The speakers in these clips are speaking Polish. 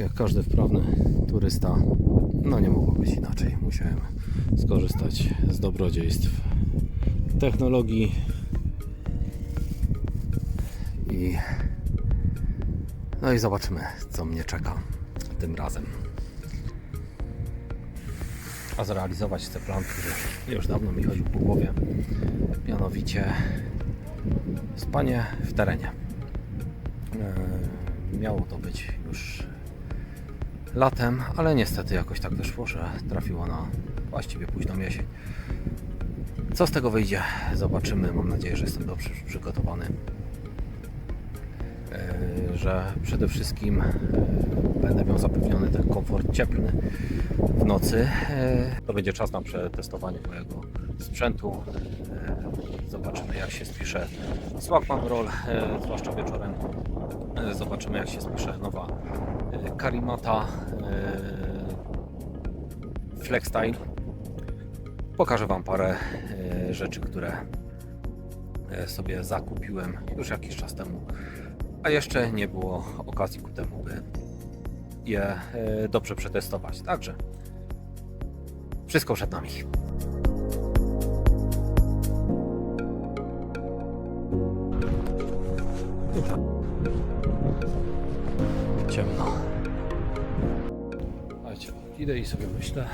jak każdy wprawny turysta, no nie mogło być inaczej. Musiałem skorzystać z dobrodziejstw technologii i no i zobaczymy, co mnie czeka tym razem. A zrealizować chcę plan, który już dawno mi chodził po głowie, mianowicie spanie w terenie. E, Miało to być już latem, ale niestety jakoś tak wyszło, że trafiło na właściwie późną jesień. Co z tego wyjdzie? Zobaczymy. Mam nadzieję, że jestem dobrze przygotowany. E, Że przede wszystkim e, będę miał zapewniony ten komfort cieplny w nocy. E, To będzie czas na przetestowanie mojego sprzętu. Zobaczymy jak się spisze Swagman Roll, zwłaszcza wieczorem. Zobaczymy jak się spisze nowa Karimata e, Flexstyle. Pokażę Wam parę e, rzeczy, które e, sobie zakupiłem już jakiś czas temu, a jeszcze nie było okazji ku temu, by je dobrze przetestować. Także wszystko przed nami. Ciemno. Słuchajcie, idę i sobie myślę,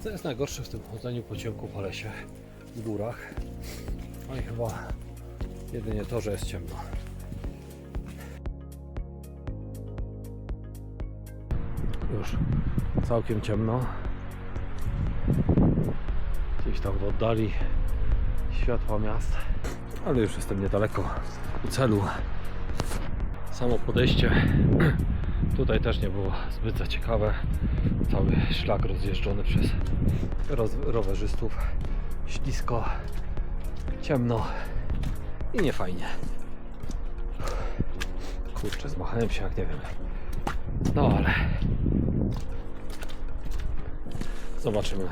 co jest najgorsze w tym chodzeniu po ciemku po lesie, w górach. No i chyba jedynie to, że jest ciemno. Już całkiem ciemno. Gdzieś tam w oddali światła miast, ale już jestem niedaleko u celu. Samo podejście tutaj też nie było zbyt za ciekawe. Cały szlak rozjeżdżony przez rowerzystów. Ślisko, ciemno i niefajnie. Kurczę, zmachałem się jak nie wiem. No ale zobaczymy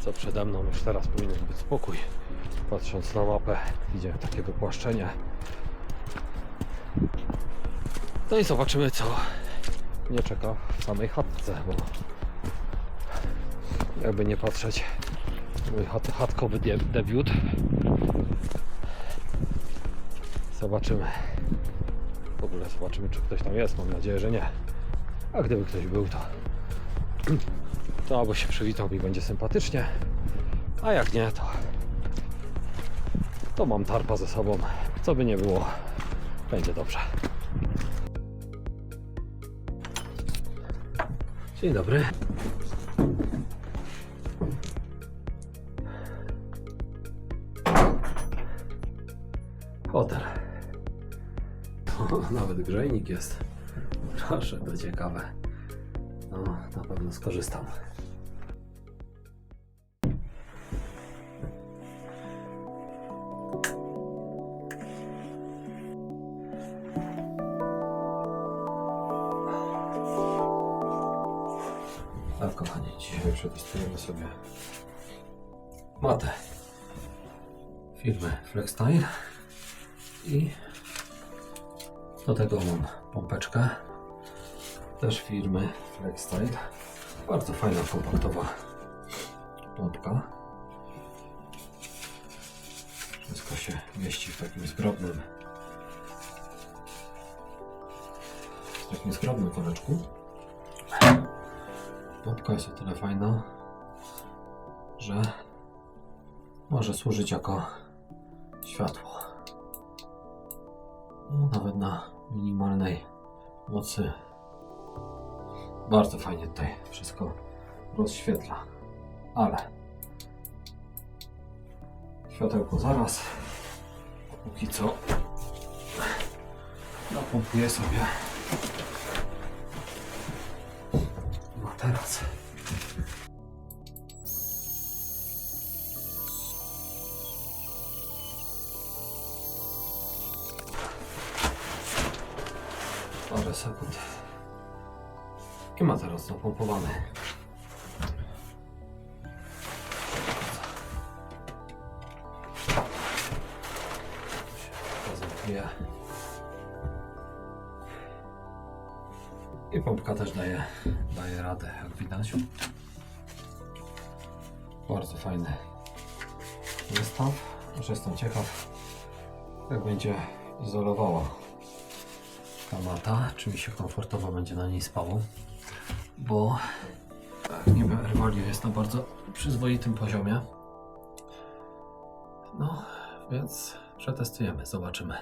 co przede mną. Już teraz powinien być spokój. Patrząc na mapę, idzie takie wypłaszczenie. No i zobaczymy co nie czeka w samej chatce, bo jakby nie patrzeć mój chat, chatkowy de debiut. Zobaczymy. W ogóle zobaczymy czy ktoś tam jest. Mam nadzieję, że nie. A gdyby ktoś był to to albo się przywitał i będzie sympatycznie, a jak nie to to mam tarpa ze sobą. Co by nie było, będzie dobrze. Dzień dobry. Hotel. O, nawet grzejnik jest. Proszę, to ciekawe. No, na pewno skorzystam. Tak, kochani, dzisiaj przetestujemy sobie matę firmy Flextile i do tego mam pompeczkę też firmy Flextile. Bardzo fajna, kompaktowa pompka. Wszystko się mieści w takim zgrobnym w takim zgrobnym woreczku. Pompka jest o tyle fajna, że może służyć jako światło. No, nawet na minimalnej mocy bardzo fajnie tutaj wszystko rozświetla. Ale światełko zaraz. Póki co napompuję sobie. Teraz. Parę sekund. I ma teraz napompowane. Prezentuje. I pompka też daje, daje radę, jak widać. Bardzo fajny zestaw. Już jestem ciekaw, jak będzie izolowała ta mata, czy mi się komfortowo będzie na niej spało. Bo tak, niby Airvalue jest na bardzo przyzwoitym poziomie. No, więc przetestujemy, zobaczymy,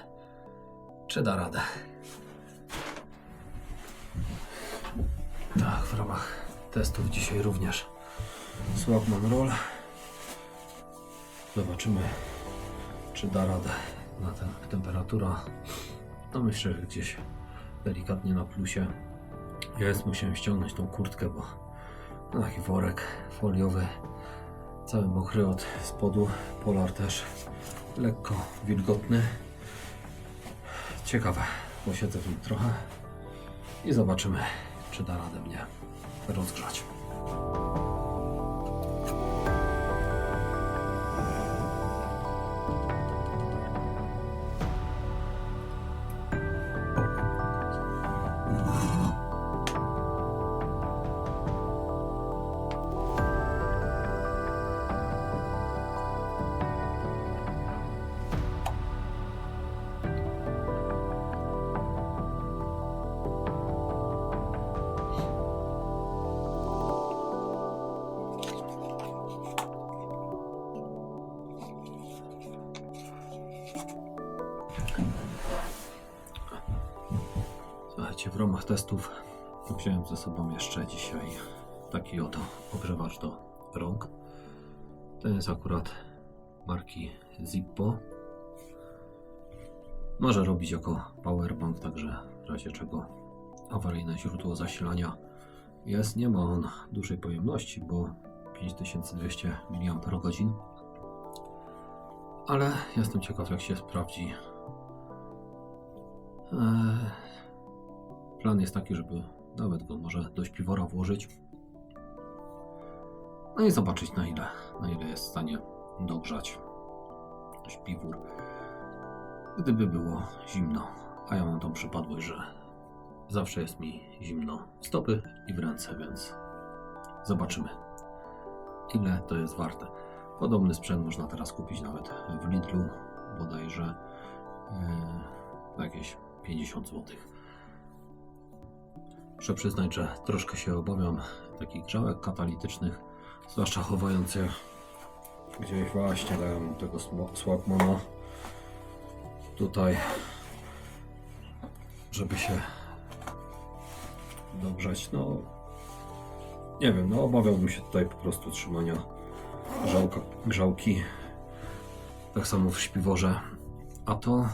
czy da radę. Tak, w ramach testów dzisiaj również Swapman Roll. Zobaczymy, czy da radę na ten temperatura. No myślę, że gdzieś delikatnie na plusie. Jest musiałem ściągnąć tą kurtkę, bo no taki worek foliowy, cały mokry od spodu. Polar też lekko wilgotny. Ciekawe, posiedzę w nim trochę i zobaczymy, czy da radę mnie rozgrzać. W ramach testów wziąłem ze sobą jeszcze dzisiaj taki oto ogrzewacz do rąk. Ten jest akurat marki Zippo. Może robić jako powerbank, także w razie czego awaryjne źródło zasilania jest. Nie ma on dużej pojemności, bo 5200 mAh. Ale jestem ciekaw, jak się sprawdzi. Plan jest taki, żeby nawet go może do śpiwora włożyć. No i zobaczyć na ile, na ile jest w stanie dogrzać śpiwór. Gdyby było zimno, a ja mam tą przypadłość, że zawsze jest mi zimno w stopy i w ręce, więc zobaczymy ile to jest warte. Podobny sprzęt można teraz kupić nawet w Lidlu, bodajże yy, jakieś 50 złotych. Muszę przyznać, że troszkę się obawiam takich grzałek katalitycznych, zwłaszcza chowających gdzieś właśnie dają tego Swapmana tutaj, żeby się dogrzać. No, nie wiem, no obawiałbym się tutaj po prostu trzymania grzałka, grzałki. Tak samo w śpiworze, a to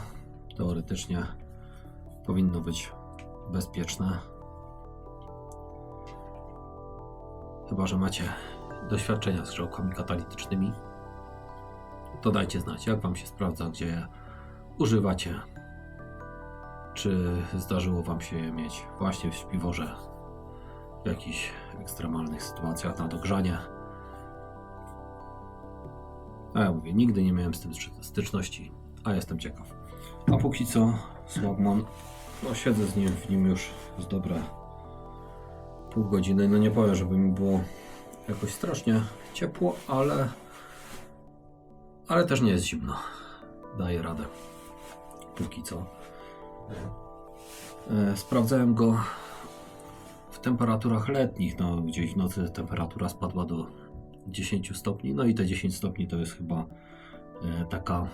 teoretycznie powinno być bezpieczne. Chyba, że macie doświadczenia z grzałkami katalitycznymi, to dajcie znać, jak Wam się sprawdza, gdzie je używacie. Czy zdarzyło Wam się je mieć właśnie w śpiworze w jakichś ekstremalnych sytuacjach na dogrzanie. A ja mówię, nigdy nie miałem z tym styczności, a jestem ciekaw. A póki co, Swagman, no siedzę z nim w nim już z dobre pół godziny. No nie powiem, żeby mi było jakoś strasznie ciepło, ale ale też nie jest zimno. Daję radę. Póki co. E, Sprawdzałem go w temperaturach letnich, no gdzieś w nocy temperatura spadła do 10 stopni, no i te 10 stopni to jest chyba e, taka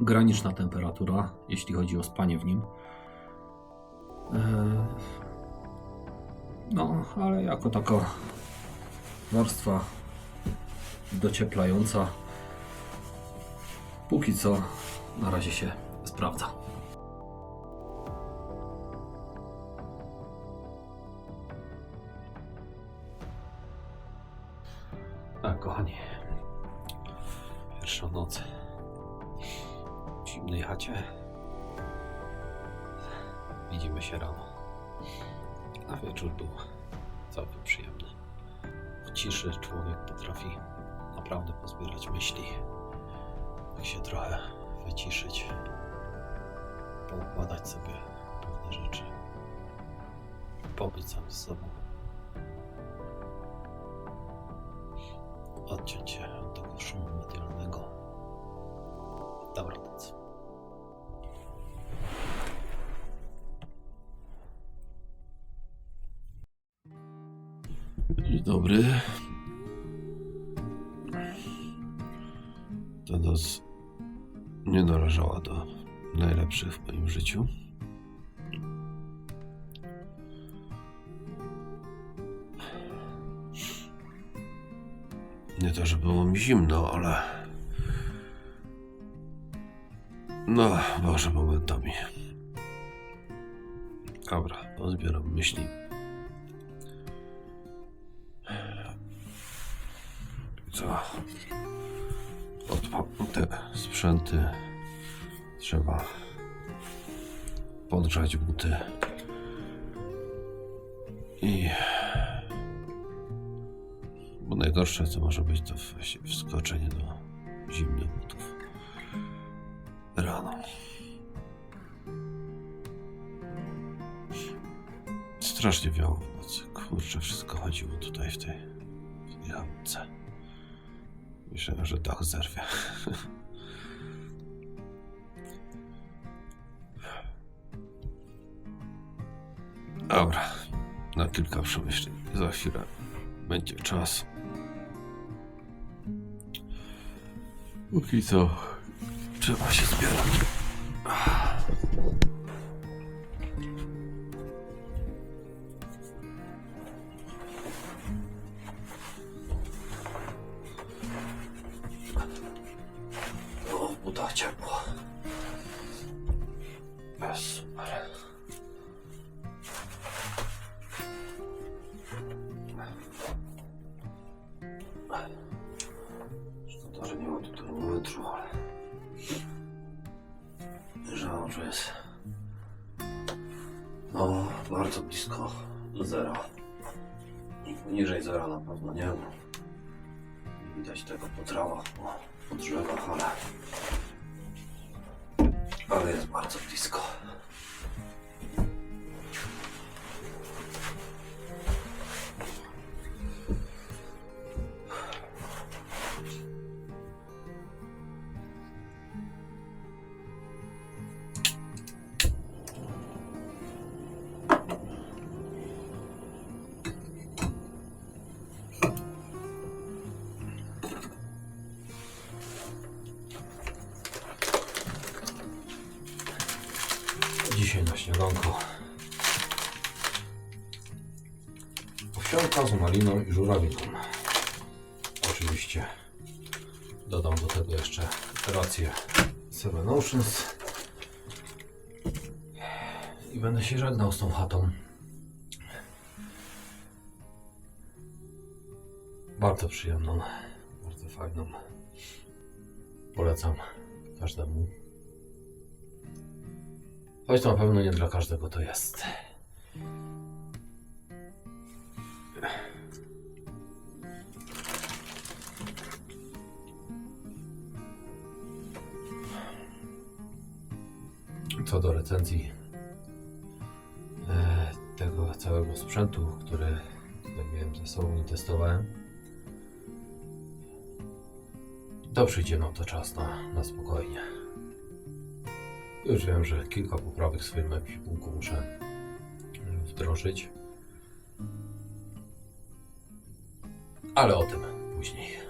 graniczna temperatura, jeśli chodzi o spanie w nim. No, ale jako taka warstwa docieplająca, póki co na razie się sprawdza. Tak, kochani. Pierwsza noc w zimnej chacie. Widzimy się rano. A wieczór był całkiem przyjemny. W ciszy człowiek potrafi naprawdę pozbierać myśli. Jak się trochę wyciszyć, poukładać sobie pewne rzeczy. pobyć sam z sobą. Odciąć się od tego szumu medialnego. Dzień dobry. Ta noc nie należała do najlepszych w moim życiu. Nie to, że było mi zimno, ale. No, może momentami. Dobra, pozbieram myśli. Odpa- te sprzęty trzeba podgrzać buty i bo najgorsze co może być to wskoczenie do zimnych butów rano. Strasznie wiało w nocy. Kurczę, wszystko chodziło tutaj w tej, w tej jamce. Myślałem, że dach zerwie. Dobra, na kilka przemyśleń. Za chwilę będzie czas. Póki co trzeba się zbierać. Blisko zera. I poniżej zera na pewno nie ma. Nie widać tego po trawach, po, po drzewach, ale... Ale jest bardzo blisko. Śniadanko. Owsianka z maliną i żurawiną. Oczywiście dodam do tego jeszcze rację Seven Oceans. I będę się żegnał z tą chatą. Bardzo przyjemną, bardzo fajną. Polecam każdemu. Choć na pewno nie dla każdego to jest. Co do recenzji e, tego całego sprzętu, który miałem ze sobą i testowałem, to przyjdzie nam to czas na, na spokojnie. Już wiem, że kilka poprawek w swoim ekwipunku muszę e, wdrożyć. Ale o tym później.